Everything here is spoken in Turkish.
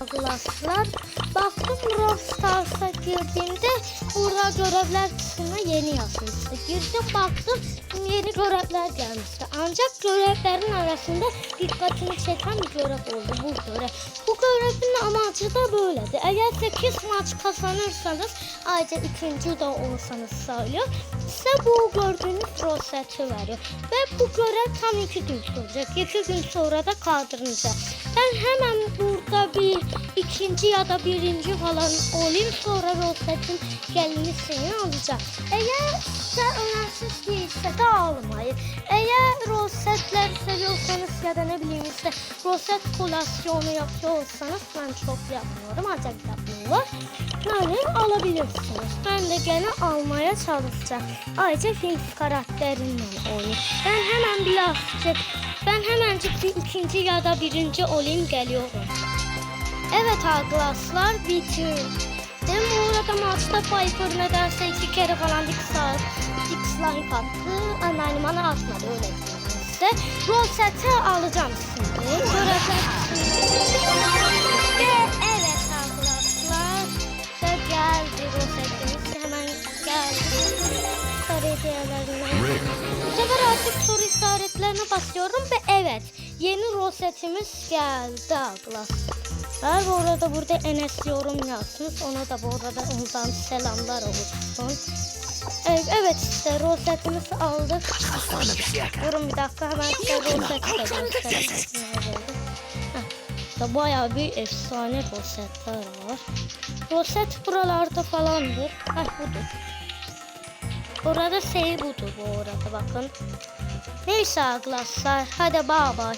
Arkadaşlar baktım Brawl Stars'a girdiğimde burada görevler kısmına yeni yazmıştı. Girdim baktım yeni görevler gelmişti. Ancak görevlerin arasında dikkatimi çeken bir görev oldu bu görev. Bu görevin amacı da böyledir. Eğer 8 maç kazanırsanız ayrıca ikinci de olursanız söylüyor. Size bu gördüğünüz roseti veriyor. Ve bu görev tam iki gün sürecek. İki gün sonra da kaldırılacak. Ben hemen bir ikinci ya da birinci falan olayım sonra rosetin gelmesini alacağım. Eğer size önemsiz değilse de almayın. Eğer rosetler seviyorsanız ya da ne bileyim işte roset kolasyonu yapıyorsanız ben çok yapmıyorum ancak yapmıyorlar. Yani alabilirsiniz. Ben de gene almaya çalışacağım. Ayrıca film karakterimle oynuyor. Ben hemen birazcık ben hemencik bir ikinci ya da birinci olayım geliyorum. Evet arkadaşlar bitirdim. Bu arada maçta Piper nedense iki kere falan dik slime attı. Yani bana atmadı öyle diyeyim size. Rosette alacağım şimdi. Ve evet arkadaşlar. Da geldi rosetimiz. Hemen geldi. Sarı yeni rosetimiz geldi arkadaşlar. Bu arada burada Enes yorum yazmış. Ona da bu arada ondan selamlar olsun. Evet, evet işte rosetimizi aldık. Durun bir dakika hemen size roset de göstereyim. Da Bayağı bir efsane rosetler var. Roset buralarda falandır. Heh budur. Orada şey budur bu arada bakın. Neyse arkadaşlar hadi bay bay.